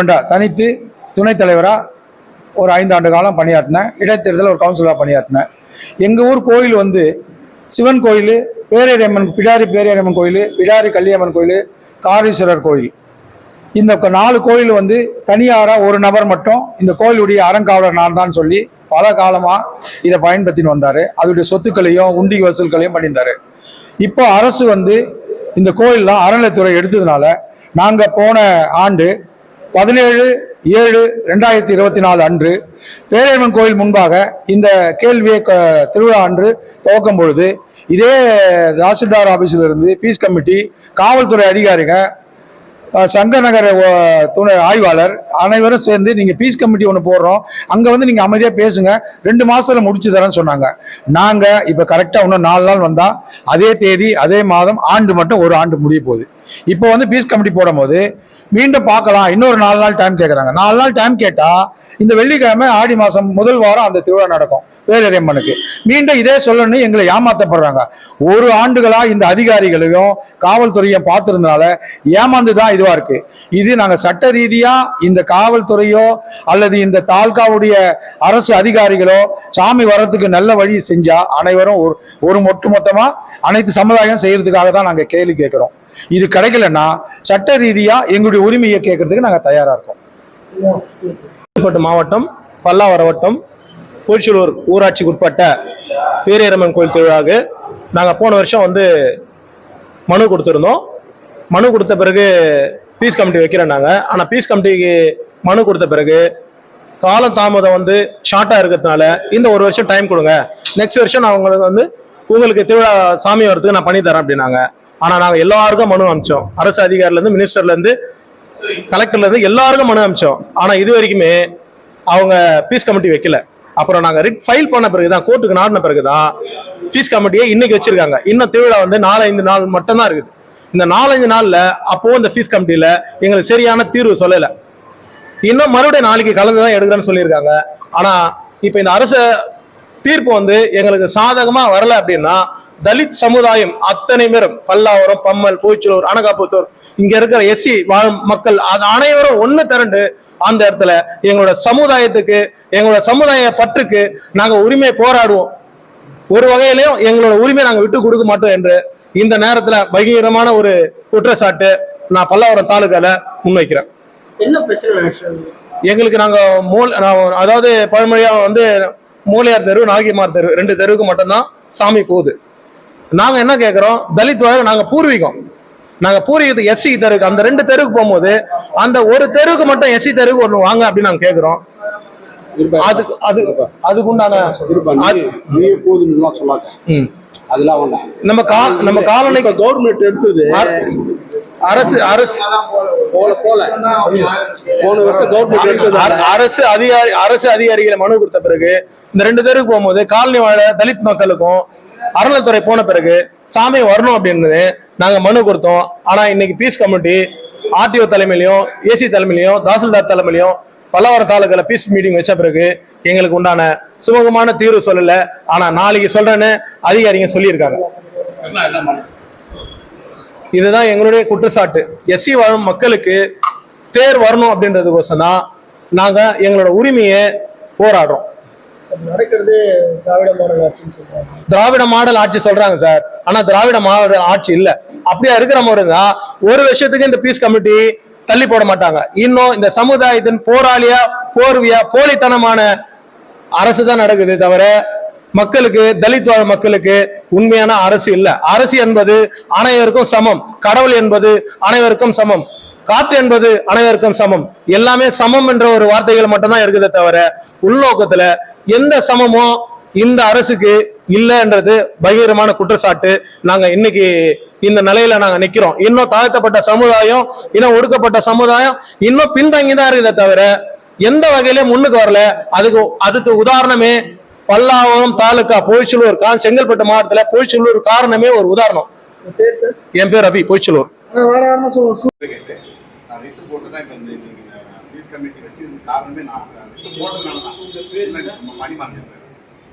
இண்டிபெண்டாக தனித்து துணைத் தலைவராக ஒரு ஐந்தாண்டு காலம் பணியாற்றினேன். இடைத்தேர்தல் ஒரு கவுன்சிலராக பணியாற்றினேன். எங்கள் ஊர் கோயில் வந்து சிவன் கோயில் பேரேரியம்மன் பிடாரி பேரேரியம்மன் கோயில் பிடாரி கல்லியம்மன் கோயில் காரீஸ்வரர் கோயில். இந்த க- நாலு கோயில் வந்து தனியாராக ஒரு நபர் மட்டும் இந்த கோயிலுடைய அறங்காவலர் நான் தான் சொல்லி பல காலமாக இதை பயன்படுத்தின்னு வந்தார். அதோடைய சொத்துக்களையும் உண்டி வசூல்களையும் பண்ணியிருந்தார். இப்போ அரசு வந்து இந்த கோயில்லாம் அறநிலைத்துறை எடுத்ததுனால நாங்கள் போன ஆண்டு பதினேழு ஏழு ரெண்டாயிரத்தி இருபத்தி நாலு அன்று பேரேமன் கோயில் முன்பாக இந்த கேள்வியை க- திருவிழா அன்று துவக்கும் பொழுது இதே தாசில்தார் ஆபீஸில் இருந்து பீஸ் கமிட்டி காவல்துறை அதிகாரிகள் சங்கநகர் சங்கர் துணை ஆய்வாளர் அனைவரும் சேர்ந்து நீங்கள் பீஸ் கமிட்டி ஒன்று போடுறோம். அங்கே வந்து நீங்கள் அமைதியாக பேசுங்க. ரெண்டு மாதத்தில் முடிச்சு தரேன்னு சொன்னாங்க. நாங்கள் இப்போ கரெக்டாக இன்னும் நாலு நாள் வந்தால் அதே தேதி அதே மாதம் ஆண்டு மட்டும் ஒரு ஆண்டு முடிய போகுது. இப்போ வந்து பீஸ் கமிட்டி போடும்போது மீண்டும் பார்க்கலாம். இன்னொரு நாலு நாள் டைம் கேட்குறாங்க நாலு நாள் டைம் கேட்டால் இந்த வெள்ளிக்கிழமை ஆடி மாதம் முதல் வாரம் அந்த திருவிழா நடக்கும். வேலரியம்மனுக்கு. மீண்டும் இதே சொல்லணும்னு எங்களை ஏமாத்தப்படுறாங்க. ஒரு ஆண்டுகளாக இந்த அதிகாரிகளையும் காவல்துறையும் பார்த்துருந்தனால ஏமாந்து தான் இதுவாக இருக்கு. இது நாங்க சட்ட ரீதியா இந்த காவல்துறையோ அல்லது இந்த தாலுகாவுடைய அரசு அதிகாரிகளோ சாமி வர்றதுக்கு நல்ல வழி செஞ்சா அனைவரும் ஒரு ஒரு ஒட்டு அனைத்து சமுதாயம் செய்யறதுக்காக தான் நாங்கள் கேள்வி கேட்குறோம். இது கிடைக்கலன்னா சட்ட ரீதியா எங்களுடைய உரிமையை கேட்கறதுக்கு நாங்க தயாரா இருக்கோம். மாவட்டம் பல்லாவர வட்டம் போச்சலூர் ஊராட்சிக்கு உட்பட்ட பேரேரம்மன் கோயில் திருவிழாவுக்கு நாங்கள் போன வருஷம் வந்து மனு கொடுத்துருந்தோம். மனு கொடுத்த பிறகு பீஸ் கமிட்டி வைக்கிறோம் நாங்கள் ஆனால் பீஸ் கமிட்டிக்கு மனு கொடுத்த பிறகு காலம் தாமதம் வந்து ஷார்ட்டாக இருக்கிறதுனால இந்த ஒரு வருஷம் டைம் கொடுங்க. நெக்ஸ்ட் வருஷம் நான் உங்களுக்கு வந்து உங்களுக்கு திருவிழா சாமி வரத்துக்கு நான் பண்ணி தரேன் அப்படின்னாங்க. ஆனால் நாங்கள் எல்லாருக்கும் மனு அமிச்சோம் அரசு அதிகாரிலேருந்து மினிஸ்டர்லேருந்து கலெக்டர்லேருந்து எல்லாருக்கும் மனு அமிச்சோம் ஆனால் இது வரைக்குமே அவங்க பீஸ் கமிட்டி வைக்கல. அப்புறம் நாங்கள் ரிட் ஃபைல் பண்ண பிறகு தான் கோர்ட்டுக்கு நாடின பிறகுதான் பீஸ் கமிட்டியை இன்னைக்கு வச்சிருக்காங்க. இன்னும் திருவிழா வந்து நாலு ஐந்து நாள் மட்டும்தான் இருக்குது. இந்த நாலஞ்சு நாளில் அப்போது இந்த ஃபீஸ் கமிட்டியில் எங்களுக்கு சரியான தீர்வு சொல்லலை. இன்னும் மறுபடியும் நாளைக்கு கலந்து தான் எடுக்கிறேன்னு சொல்லியிருக்காங்க. ஆனால் இப்போ இந்த அரசு தீர்ப்பு வந்து எங்களுக்கு சாதகமாக வரலை அப்படின்னா தலித் சமுதாயம் அத்தனை பேரும் பல்லாவரம் பம்மல் பூச்சலூர் அனகாபுத்தூர் இங்க இருக்கிற எஸ்சி வாழும் மக்கள் அது அனைவரும் ஒன்று திரண்டு அந்த இடத்துல எங்களோட சமுதாயத்துக்கு எங்களோட சமுதாய பற்றுக்கு நாங்கள் உரிமை போராடுவோம். ஒரு வகையிலையும் எங்களோட உரிமை நாங்கள் விட்டு கொடுக்க மாட்டோம் என்று இந்த நேரத்துல பகிரமான ஒரு குற்றச்சாட்டு நான் பல்லாவரம் தாலுகால முன்வைக்கிறேன். என்ன பிரச்சனை? எங்களுக்கு நாங்க மூல் நான் அதாவது பழமொழியா வந்து மூலையார் தெரு நாகிமார் தெரு ரெண்டு தெருவுக்கு மட்டும்தான் சாமி போகுது. நாங்க என்ன கேக்குறோம்? தலித் வாழ் நாங்க பூர்வீகம். நாங்க பூர்வீகத்துக்கு எஸ்சி தெருக்கு அந்த ரெண்டு தெருவுக்கு போகும்போது அந்த ஒரு தெருவுக்கு மட்டும் எஸ்சி தெருவுக்கு ஒண்ணு வாங்க அப்படின்னு நாங்க கேக்குறோம். அதுக்கு அது அதுக்குண்டான அதெல்லாம் நம்ம கா நம்ம காலனி கவர்மெண்ட் எடுத்தது அரசு அரசு போல போல. போன வருஷம் கவர்மெண்ட் எடுத்தது அர- அரசு அதிகாரி அரசு அதிகாரிகளை மனு கொடுத்த பிறகு இந்த ரெண்டு தெருக்கு போகும்போது காலனி வாழ தலித் மக்களுக்கும் அறநிலைத்துறை போன பிறகு சாமி வரணும் அப்படின்னு நாங்க மனு கொடுத்தோம். ஆனா இன்னைக்கு பீஸ் கமிட்டி ஆர்டிஓ தலைமையிலையும் ஏசி தலைமையிலையும் தாசில்தார் தலைமையிலையும் பல்லாவரம் தாலுக்கால பீஸ் மீட்டிங் வச்ச பிறகு எங்களுக்கு உண்டான சுமூகமான தீர்வு சொல்லல. ஆனா நாளைக்கு சொல்றேன்னு அதிகாரிங்க சொல்லியிருக்காங்க. இதுதான் எங்களுடைய குற்றச்சாட்டு. எஸ்சி வாழும் மக்களுக்கு தேர் வரணும் அப்படின்றதுக்கோசம் தான் நாங்க எங்களோட உரிமையை போராடுறோம். திராவிட மாடல் ஆட்சி சொல்றாங்க சார். ஆனா திராவிட மாடல் ஆட்சி இல்ல. அப்படியா இருக்கிற மாதிரி தான் ஒரு விஷயத்துக்கு இந்த பீஸ் கமிட்டி தள்ளி போட மாட்டாங்க. இன்னும் இந்த சமுதாயத்தின் போராளியா போர்வியா போலித்தனமான அரசு தான் நடக்குது தவிர மக்களுக்கு தலித் வாழ் மக்களுக்கு உண்மையான அரசு இல்ல. அரசு என்பது அனைவருக்கும் சமம். கடவுள் என்பது அனைவருக்கும் சமம். காற்று என்பது அனைவருக்கும் சமம். எல்லாமே சமம் என்ற ஒரு வார்த்தைகள் மட்டும்தான் இருக்குதே தவிர உள்நோக்கத்துல எந்த சமமோ இந்த அரசுக்கு இல்லைன்றது பகிரமான குற்றச்சாட்டு நாங்க இன்னைக்கு இந்த நிலையில நாங்க நிக்கிறோம் இன்னும் தாழ்த்தப்பட்ட சமுதாயம் இன்னும் ஒடுக்கப்பட்ட சமுதாயம் இன்னும் பின்தங்கி தான் இருக்குதே தவிர எந்த வகையிலும் முன்னுக்கு வரல அதுக்கு அதுக்கு உதாரணமே பல்லாவரம் தாலுகா பொய்ச்சலூர் கா செங்கல்பட்டு மாவட்டத்துல பொய்ச்சலூர் காரணமே ஒரு உதாரணம் உங்க பேர் சார் என் பேர் ரவி பொய்ச்சலூர் ஆனா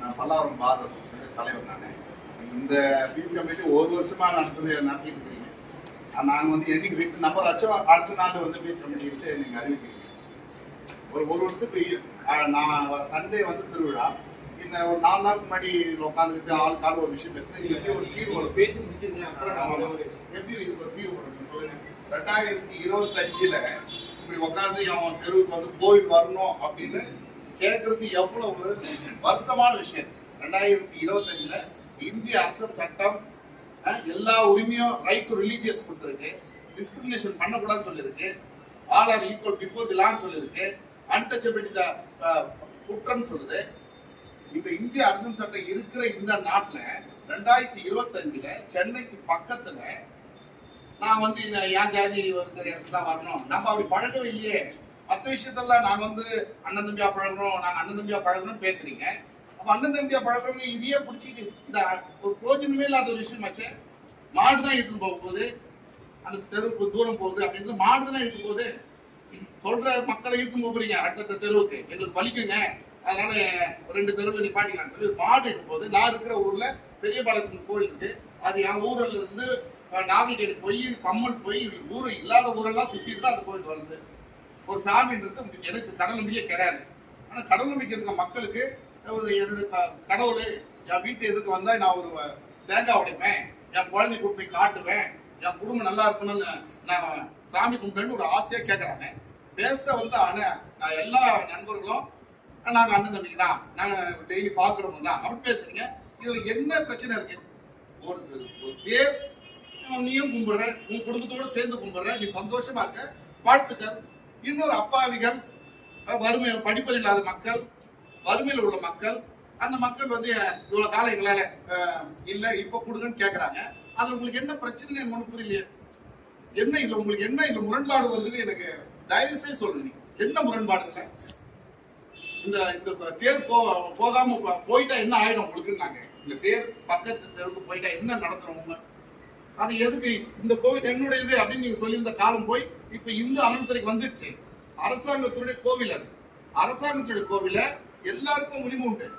பேர் பல்லாவரம் பாரத அசோசியேஷன் தலைவர் நான். இந்த ஃபீஸ் கமிட்டி ஒரு வருஷமா நடத்துறது நடத்திட்டு இருக்கீங்க? நாங்கள் வந்து என்னைக்கு ரிட்டு நம்பர் ஆச்சோ அடுத்த நாள் வந்து ஃபீஸ் கமிட்டி வச்சு நீங்கள் அறிவிக்கிறீங்க. ஒரு ஒரு வருஷத்துக்கு நான் சண்டே வந்து திருவிழா. இந்த ஒரு நாலு நாளுக்கு முன்னாடி உட்காந்துட்டு ஆள் கால் ஒரு விஷயம் பேசுறேன். இது எப்படி ஒரு தீர்வு வரும். எப்படி ஒரு தீர்வு வரும். சொல்லுங்க ரெண்டாயிரத்தி இருபத்தஞ்சுல இப்படி உட்காந்து அவன் தெருவுக்கு வந்து கோவில் வரணும் அப்படின்னு கேட்கறது எவ்வளவு வருத்தமான விஷயம். ரெண்டாயிரத்தி இருபத்தஞ்சுல இந்திய அரசு சட்டம் எல்லா உரிமையும் ரைட் டு ரிலீஜியஸ் கொடுத்துருக்கு. டிஸ்கிரிமினேஷன் பண்ணக்கூடாதுன்னு சொல்லியிருக்கு. All are equal before the லான்னு சொல்லியிருக்கு. அன்டச்சபிலிட்டி த குற்றம் சொல்லுது. இந்த இந்திய அரசு சட்டம் இருக்கிற இந்த நாட்டில் ரெண்டாயிரத்தி இருபத்தஞ்சுல சென்னைக்கு பக்கத்தில் நான் வந்து இந்த என் ஜாதி இருக்கிற இடத்துல தான் வரணும். நம்ம அப்படி பழகவே இல்லையே. மற்ற விஷயத்தெல்லாம் நாங்க வந்து அண்ணன் தம்பியா பழகுறோம் நாங்க அண்ணன் தம்பியா பழகுறோம் பேசுறீங்க. அப்ப அண்ணன் தம்பியா பழகுறவங்க இதையே பிடிச்சிட்டு இந்த ஒரு பிரோஜனமே இல்லாத ஒரு விஷயமாச்சே மாடு தான் இட்டுன்னு போகும்போது அந்த தெருவுக்கு தூரம் போகுது அப்படின்னு மாடு தான் இட்டு போகுது. சொல்ற மக்களை இழுத்து போறீங்க அடுத்தடுத்த தெருவுக்கு. எங்களுக்கு வலிக்குங்க. அதனால ரெண்டு தெருவில் நிப்பாட்டிக்கலாம்னு சொல்லி மாடு இருக்கும் போது நான் இருக்கிற ஊர்ல பெரிய பாலத்தின் கோயில் இருக்கு அது என் ஊரில் இருந்து அஹ், நாகைக்கேடு போய் பம்மல் போய் ஊர் இல்லாத ஊரெல்லாம் சுற்றிட்டு தான் அந்த கோயில் வருது ஒரு சாமி எனக்கு கடல் நம்பிக்கை கிடையாது. ஆனால் கடல் நம்பிக்கை இருக்க மக்களுக்கு ஒரு க- கடவுள் என் வீட்டு எதுக்கு வந்தா நான் ஒரு தேங்காய் உடைப்பேன். என் குழந்தை கூட்டு போய் காட்டுவேன். என் குடும்பம் நல்லா இருக்கணும்னு நான் சாமி கும்பிட்டேன்னு ஒரு ஆசையா கேட்கறாங்க பேச வந்து ஆனா நான் எல்லா நண்பர்களும் நாங்க அண்ணன் தம்பி தான். நாங்க டெய்லி பாக்குறவங்க தான். அப்படி பேசுறீங்க. இதுல என்ன பிரச்சனை இருக்கு? ஒரு ஒரு பேர் நீயும் கும்பிடுற உன் குடும்பத்தோட சேர்ந்து கும்பிடுற நீ சந்தோஷமா இருக்க. வாழ்த்துக்கள். இன்னொரு அப்பாவிகள் வறுமையில் வறுமை படிப்பறிவு இல்லாத மக்கள் வறுமையில் உள்ள மக்கள் அந்த மக்கள் வந்து இவ்வளவு காலம் எங்களால இல்லை இப்போ இப்ப கொடுங்கன்னு கேட்குறாங்க அது உங்களுக்கு என்ன பிரச்சனை எனக்கு புரியலையே. என்ன இதில் உங்களுக்கு என்ன இதில் முரண்பாடு வருதுன்னு எனக்கு தயவு செய்து சொல்லுங்க என்ன முரண்பாடு இல்லை இந்த இந்த தேர் போ போகாம போயிட்டா என்ன ஆயிடும் உங்களுக்குன்னாங்க. இந்த தேர் பக்கத்து தெருவுக்கு போயிட்டா என்ன நடத்துறோம் அது எதுக்கு இந்த கோவில் என்னுடையது அப்படின்னு நீங்க சொல்லியிருந்த காலம் போய் இப்ப இந்து அறநிலைத்துறைக்கு வந்துடுச்சு. அரசாங்கத்தினுடைய கோவில் அது. அரசாங்கத்தினுடைய கோவில எல்லாருக்கும் உரிமை உண்டு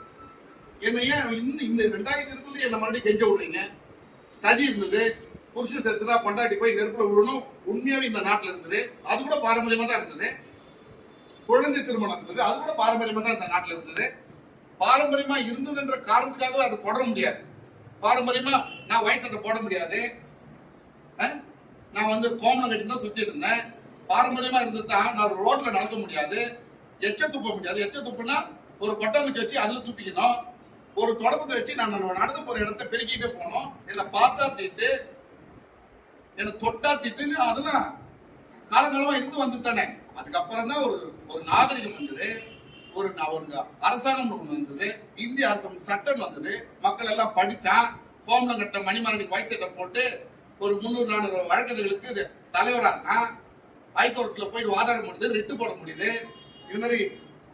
என்ன ஏன் இன்னும் இந்த ரெண்டாயிரத்தி இருபதுல என்ன மறுபடியும் கெஞ்ச விடுறீங்க? சதி இருந்தது. புருஷன் செத்துனா பொண்டாட்டி போய் நெருப்புல விடணும். உண்மையாவே இந்த நாட்டுல இருந்தது. அது கூட பாரம்பரியமா தான் இருந்தது. குழந்தை திருமணம் இருந்தது. அது கூட பாரம்பரியமா தான் இந்த நாட்டுல இருந்தது. பாரம்பரியமா இருந்ததுன்ற காரணத்துக்காக அதை தொடர முடியாது. பாரம்பரியமா நான் ஒயிட் சட்டை போட முடியாது. நான் வந்து கோமலம் கட்டி தான் சுத்திட்டு இருந்தேன். பாரம்பரியமா இருந்ததுதான் நான் ரோட்ல நடக்க முடியாது. எச்ச துப்ப முடியாது. எச்ச துப்புனா ஒரு கொட்டங்குச்சி வச்சு அதுல துப்பிக்கணும். ஒரு தொடக்கத்தை வச்சு நான் நடந்து போற இடத்த பெருக்கிட்டே போனோம் என்னை பார்த்தா திட்டு. என்னை தொட்டா திட்டுன்னு அதெல்லாம் காலங்காலமா இருந்து வந்து தானே. அதுக்கப்புறம் தான் ஒரு ஒரு நாகரிகம் வந்தது. ஒரு ஒரு அரசாங்கம் வந்தது. இந்திய அரசு சட்டம் வந்தது. மக்கள் எல்லாம் படிச்சான் கோமலம் கட்ட மணிமரனுக்கு ஒயிட் சட்டை போட்டு ஒரு முந்நூறு நானூறு வழக்கறிஞர்களுக்கு தலைவரா? தலைவரானா ஹைகோர்ட்ல போய் வாதாட முடியுது ரிட்டு போட முடியுது. இது மாதிரி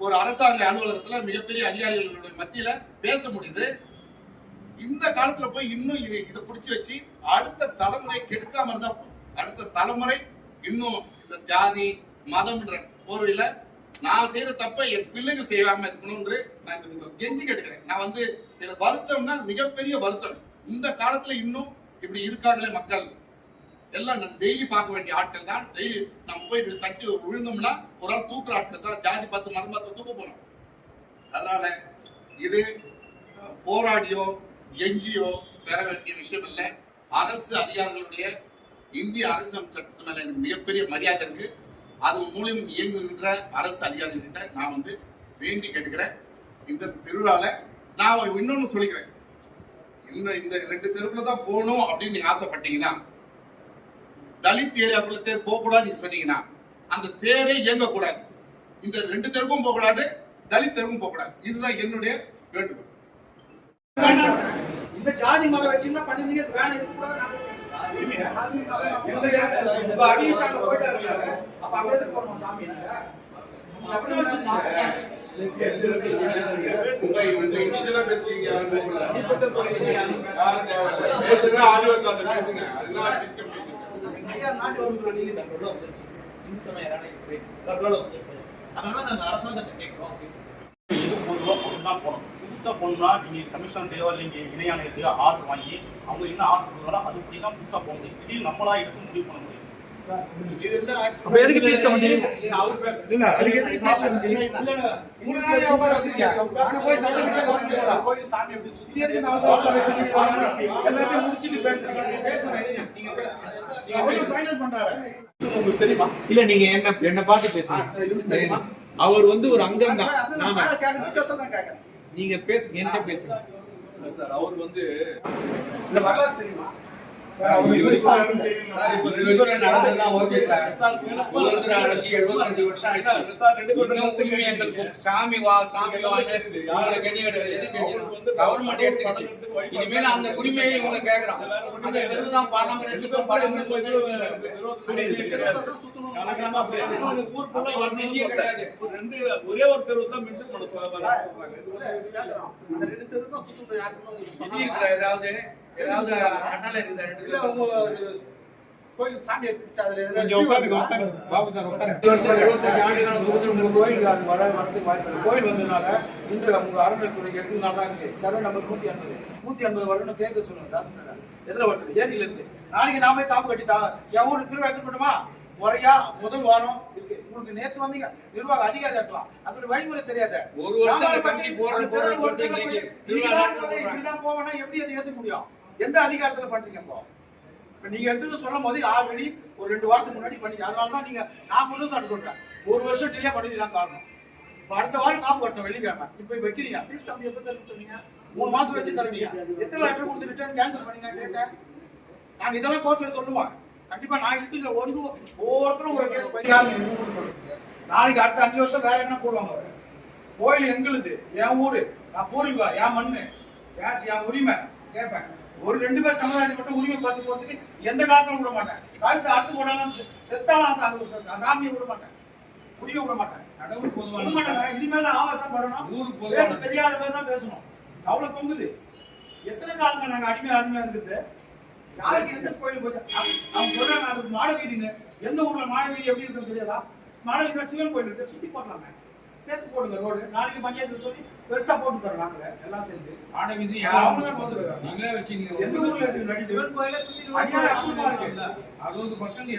ஒரு அரசாங்க அலுவலகத்துல மிகப்பெரிய அதிகாரிகளுடைய மத்தியில பேச முடியுது. இந்த காலத்துல போய் இன்னும் இதை இதை பிடிச்சி வச்சு அடுத்த தலைமுறை கெடுக்காம இருந்தா அடுத்த தலைமுறை இன்னும் இந்த ஜாதி மதம்ன்ற போர்வையில நான் செய்த தப்ப என் பிள்ளைகள் செய்யாம இருக்கணும்னு நான் கெஞ்சி கேட்டுக்கிறேன். நான் வந்து எனக்கு வருத்தம்னா மிகப்பெரிய வருத்தம். இந்த காலத்துல இன்னும் இப்படி இருக்காங்களே மக்கள். எல்லாம் டெய்லி பார்க்க வேண்டிய ஆட்கள் தான். டெய்லி நம்ம போய் இப்படி தட்டி விழுந்தோம்னா ஒரு ஆள் தூக்குற ஆட்கள் தான் ஜாதி பார்த்து மரம் பார்த்து தூக்க போனோம் அதனால இது போராடியோ எஞ்சியோ பெற வேண்டிய விஷயம் இல்லை அரசு அதிகாரிகளுடைய இந்திய அரசியல் சட்டத்து மேல எனக்கு மிகப்பெரிய மரியாதை இருக்கு. அது மூலியம் இயங்குகின்ற அரசு அதிகாரிகிட்ட நான் வந்து வேண்டி கேட்டுக்கிறேன். இந்த திருவிழாவில் நான் இன்னொன்னு சொல்லிக்கிறேன். இன்னும் இந்த ரெண்டு தெருவுல தான் போகணும் அப்படின்னு நீங்க ஆசைப்பட்டீங்கன்னா தலித் ஏரியாக்குள்ள தேர் போக கூடாது நீங்க சொன்னீங்கன்னா அந்த தேரே இயங்கக்கூடாது. இந்த ரெண்டு தெருவும் போக கூடாது தலித் தெருவும் போக கூடாது இதுதான் என்னுடைய வேண்டுகோள். இந்த ஜாதி மதம் வச்சுன்னா பண்ணிருந்தீங்க? வேணும் இது கூட உங்க அகிலேஷ் போயிட்டு இருக்காரு அப்ப அங்க போகணும் சாமி? நீங்க நீங்க அப்படி வச்சிருக்கீங்க ஐயா நாட்டு வருகிற நீதி இது பொதுவாக பொண்ணா போகணும் புதுசாக போகணும்னா நீங்கள் கமிஷன் தேவையில்லைங்க இணையாணையத்துக்கு ஆர்டர் வாங்கி அவங்க என்ன ஆர்டர் கொடுக்குறாங்களோ அதுபடி தான் புதுசாக போக முடியும் திடீர்னு நம்மளா எடுத்து முடிவு பண்ண முடியும் அப்ப எதுக்கு பீஸ் கமிட்டி இல்ல அதுக்கு எதுக்கு பீஸ் கமிட்டி முன்னாடியே உட்கார வச்சிருக்கீங்க அங்க போய் சட்டம் எடுத்து வாங்கிக்கலாம். கோயில் சாமி எப்படி சுத்தி இது எதுக்கு நாலு உட்கார வச்சிருக்கீங்க? எல்லாத்தையும் முடிச்சிட்டு பேசுறீங்க அவரு ஃபைனல் பண்றாரு. உங்களுக்கு தெரியுமா? இல்ல நீங்க என்ன என்ன பார்த்து பேசுங்க சரிங்களா? அவர் வந்து ஒரு அங்கம் தான். நீங்க பேசுங்க என்ன பேசுங்க சார் அவர் வந்து இந்த வரலாறு தெரியுமா? சாமி வா சாமி கவர்மெண்ட் எடுத்துக்கிச்சு. இனிமேல் அந்த உரிமையை இவங்க கேக்குறான் அந்த ரெண்டு ஒரே ஒரு தெருவு தான் மென்ஷன் பண்ண சொல்றாங்க நிதி இருக்குதா ஏதாவது ஏதாவது அண்ணால இருக்குதா ரெண்டு பேரும் கோயில் சாமி எடுத்துச்சு அதுல கொஞ்சம் உட்காருங்க உட்காருங்க. பாபு சார் உட்காருங்க. இருபது வருஷம், எழுபத்தஞ்சு ஆண்டுகள் புதுசு உங்க கோயில் அது வர வரதுக்கு வாய்ப்பு இல்லை. கோயில் வந்ததுனால இன்று உங்க அறநிலைத்துறைக்கு எடுத்து நல்லா இருக்கு. சர்வே நம்பர் நூத்தி எண்பது நூத்தி எண்பது வரணும் கேட்க சொல்லுங்க தாசில்தார் எதிர வருது? ஏரியில இருந்து நாளைக்கு நாமே காப்பு கட்டி தா என் ஊருக்கு திருவிழா எடுத்து போட்டுமா முறையா முதல் வாரம் இருக்கு. உங்களுக்கு நேத்து வந்தீங்க. நிர்வாக அதிகாரி இருக்கலாம். அதோட வழிமுறை தெரியாத. ஒரு வருஷம் போறது. இப்படிதான் போவேன்னா எப்படி அதை ஏத்துக்க முடியும்? எந்த அதிகாரத்துல பண்றீங்க இப்போ இப்ப நீங்க எடுத்தது சொல்லும் போது ஆல்ரெடி ஒரு ரெண்டு வாரத்துக்கு முன்னாடி பண்ணீங்க அதனால தான் நீங்க நான் முன்னு சார் சொல்றேன் ஒரு வருஷம் டிலே பண்ணது தான் காரணம். இப்ப அடுத்த வாரம் காப்பு கட்டணும் வெள்ளிக்கிழமை. இப்ப வைக்கிறீங்க பீஸ் கம்பி எப்ப தருன்னு சொன்னீங்க? மூணு மாசம் வச்சு தருவீங்க. எத்தனை லட்சம் கொடுத்து ரிட்டர்ன் கேன்சல் பண்ணீங்க கேட்டேன்? நாங்க இதெல்லாம் கோர்ட்ல சொல்லுவோம். கண்டிப்பா நான் இட்டுல ஒரு ஒவ்வொருத்தரும் ஒரு கேஸ் பண்ணி சொல்லுங்க நாளைக்கு அடுத்த அஞ்சு வருஷம் வேற என்ன போடுவாங்க? கோயில் எங்களுது என் ஊரு. நான் பூர்வீகா என் மண்ணு. என் உரிமை? கேட்பேன். ஒரு ரெண்டு பேர் சமுதாயத்தை மட்டும் உரிமை பார்த்து போறதுக்கு எந்த காலத்திலும் விட மாட்டேன். கழுத்து அறுத்து போடாலும் செத்தாலும் அந்த அந்த சாமியை விட மாட்டேன். உரிமை விட மாட்டேன். பொதுவான மாட்டேங்க இனிமேல் ஆபாசம் படணும் ஊருக்கு பேச தெரியாத பேர் தான் பேசணும். அவ்வளவு பொங்குது. எத்தனை காலங்க நாங்க அடிமையா அருமையா இருக்குது யாருக்கு எந்த கோயில் போச்சு அவங்க- சொல்றாங்க அது மாட வீதின்னு எந்த ஊர்ல மாட வீதி எப்படி இருக்குன்னு தெரியாதா? மாட வீதியில சிவன் கோயில் இருக்கு. சுத்தி போடலாமே சேர்த்து போடுங்க ரோடு நாளைக்கு பஞ்சாயத்துல சொல்லி பெருசா போட்டு தரோம் நாங்க எல்லாம் சேர்ந்து ஆட விதி அவங்க தான் பார்த்துருக்காங்க. நீங்களே எந்த ஊர்ல இருக்கு நடி சிவன் கோயில சுத்தி இருக்கு அறுபது பர்சன்ட்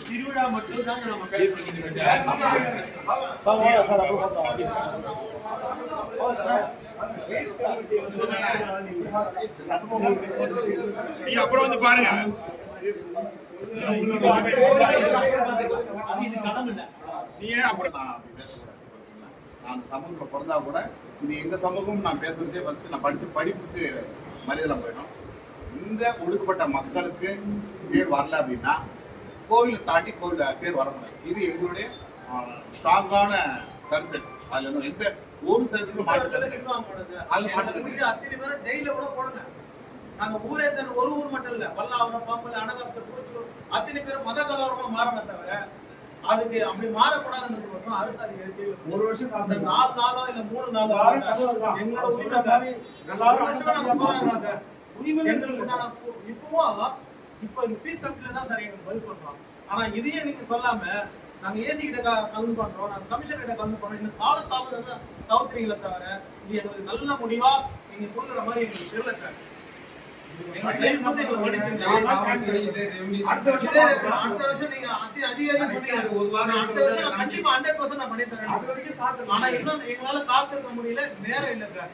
திருவிழா மட்டும் தான் நம்ம நீங்க அப்புறம் வந்து பாருங்க நீங்க அப்புறம் நான் நான் அந்த பிறந்தா கூட இது எங்க சமூகம் நான் பேசுறதே ஃபர்ஸ்ட் நான் படிச்ச படிப்புக்கு மரியாதை போயிடும் இந்த ஒடுக்கப்பட்ட மக்களுக்கு தேர் வரல அப்படின்னா கோவிலை தாண்டி கோவில தேர் வர முடியாது இது எங்களுடைய ஸ்ட்ராங்கான கருத்து அதுல வந்து எந்த ஒரு சதவீதம் மாற்று கருத்து கிடையாது. அதுல மாற்று கருத்து அத்தனை பேரை ஜெயில கூட போடுங்க நாங்க ஊரே தன் ஒரு ஊர் மட்டும் இல்ல பல்லாவரம் பாம்பல் அனகாபுரம் அத்தனை பேரும் மத கலவரமா மாறமே தவிர அதுக்கு அப்படி மாறக்கூடாதுன்றது மட்டும் அரசு அதிகாரி ஒரு வருஷம் அந்த நாலு நாளோ இல்ல மூணு நாளோ தான். எங்களோட உரிமை நாங்க ஒரு வருஷமா நாங்க போராடுறோம் சார். உரிமை இப்பவும் இப்ப இந்த பீஸ் கமிட்டில தான் சார் எங்களுக்கு பதில் சொல்றோம். ஆனா இதையே நீங்க சொல்லாம நாங்க ஏசி கிட்ட கலந்து பண்றோம். நாங்க கமிஷன் கிட்ட கலந்து பண்றோம். இந்த கால தான் தவிர்க்கிறீங்களே தவிர இது எங்களுக்கு நல்ல முடிவா நீங்க கொடுக்குற மாதிரி எங்களுக்கு தெரியல சார் எங்க time வந்து எங்களுக்கு மன்னிச்சிருங்க. அடுத்த வருஷம் அடுத்த வருஷம் நீங்க அதிகாரி சொன்னீங்க. அடுத்த வருஷம் கண்டிப்பா 100% நான் பண்ணி தரேன். அது வரைக்கும் காத்து ஆனா இன்னும் எங்களால காத்திருக்க முடியல நேரம் இல்ல சார்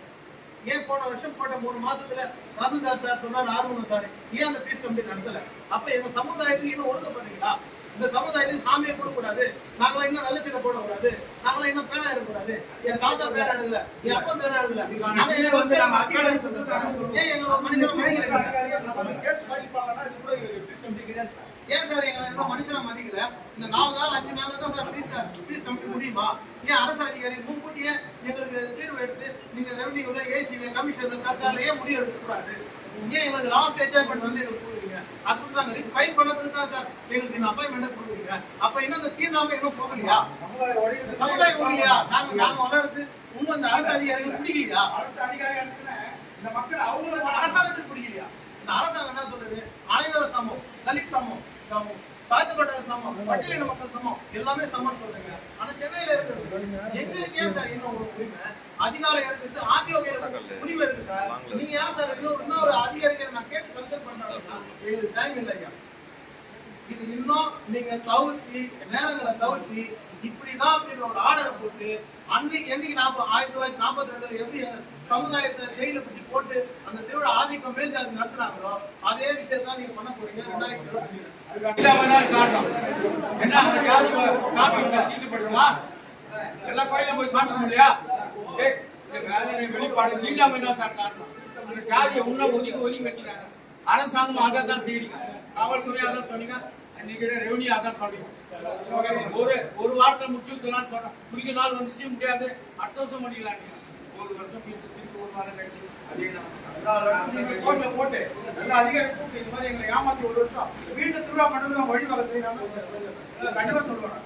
ஏன் போன வருஷம் போட்ட மூணு மாசத்துல தாசில்தார் சார் சொன்னார் ஆர்வம் சார் ஏன் அந்த பீஸ் கமிட்டி நடத்தல அப்ப எங்க சமுதாயத்துக்கு இன்னும் ஒழுங்கப்படுறீங்களா இந்த சமுதாயத்துக்கு சாமியை கொடுக்கக்கூடாது. நாங்களா இன்னும் வெள்ளச்சீட்டை போடக்கூடாது. நாங்களா இன்னும் பேனா எடுக்கக்கூடாது. என் தாத்தா பேனா எடுக்கல. என் அப்பா பேனா எடுக்கல. நாங்க ஏன் வந்து நாங்க? ஏன் எங்களை மனுஷனை மதிக்கிறீங்க கேஸ் பண்ணிப்பாங்கன்னா இது கூட சார். ஏன் சார் எங்களை இன்னும் மனுஷனை மதிக்கல? இந்த நாலு நாள் அஞ்சு நாள் தான் சார் ப்ளீஸ் ப்ளீஸ் கமிட்டி முடியுமா? ஏன் அரசு அதிகாரி முன்கூட்டியே எங்களுக்கு தீர்வு எடுத்து நீங்க ரெவன்யூல ஏசியில கமிஷன்ல சர்க்கார்ல ஏன் முடிவு எடுக்கக்கூடாது ஏன் எங்களுக்கு லாஸ்ட் என்ஜாய்மெண்ட் வந்து எங்களுக்கு கொடுக்குறீங்க? அது நாங்க ஃபைல் பண்ண தான் சார் எங்களுக்கு நீங்க அப்பாயின்மெண்ட் கொடுக்குறீங்க. அப்ப இன்னும் இந்த தீர்நாம இன்னும் போகலையா? இந்த சமுதாயம் இல்லையா நாங்க நாங்க வளர்ந்து உங்க அந்த அரசு அதிகாரிகள் பிடிக்கலையா? அரசு அதிகாரி இந்த மக்கள் அவங்களுக்கு அரசாங்கத்துக்கு பிடிக்கலையா? இந்த அரசாங்கம் என்ன சொல்றது அனைவரும் சமம் தலித் சமம் சமம். தாழ்த்தப்பட்ட சமம். பட்டியலின மக்கள் சமம். எல்லாமே சமம் சொல்றீங்க ஆனா சென்னையில இருக்கிறது. எங்களுக்கு ஏன் சார் இன்னும் ஒரு உரிமை? அதிகாரம் எடுக்கிறது ஆர்டிஓ உரிமை இருக்கு நீங்க ஏன் சார் இன்னொரு இன்னொரு அதிகாரிகளை நான் கேட்டு கன்சல் பண்றேன் எங்களுக்கு டைம் இல்லையா? இன்னும் நீங்க தவிர்த்தி நேரங்களை தவிர்த்தி இப்படிதான் அப்படின்னு ஒரு ஆர்டரை போட்டு அன்னைக்கு என்னைக்கு நாற்பது ஆயிரத்தி தொள்ளாயிரத்தி நாற்பத்தி ரெண்டுல எப்படி சமுதாயத்தை ஜெயில பிடிச்சி போட்டு அந்த திருவிழா ஆதிக்கம் மேல் ஜாதி நடத்துனாங்களோ அதே விஷயத்தான் நீங்க பண்ண போறீங்க. ரெண்டாயிரத்தி இருபத்தி இல்லாம என்ன அந்த ஜாதி சாமி தீட்டுப்படுமா எல்லா கோயிலும் போய் சாமி இல்லையா ஏய், வெளிப்பாடு நீண்டாம தான் சார் காரணம்? அந்த ஜாதியை உன்ன ஒதுக்கி ஒதுக்கி வச்சுக்கிறாங்க அரசாங்கம் அதை தான் செய்யுங்க காவல்துறை அதான் சொன்னீங்க. அன்னைக்கு ரெவன்யூ அதான் தொடங்கும் ஒரு ஒரு வாரத்தை முடிச்சுக்கலாம் சொல்றேன் குடிக்க நாள் வந்துச்சு முடியாது. அடுத்த வருஷம் பண்ணிக்கலாம் நீங்க. ஒரு வருஷம் கழிச்சு திருப்பி ஒரு வாரம் கழிச்சு போட்டு எல்லா அதிகாரி கூப்பிட்டு இந்த மாதிரி எங்களை ஏமாத்தி ஒரு வருஷம் வீட்டு திருவிழா பண்ணுறது வழிவகை செய்யறாங்க. கண்டிப்பா சொல்லுவாங்க.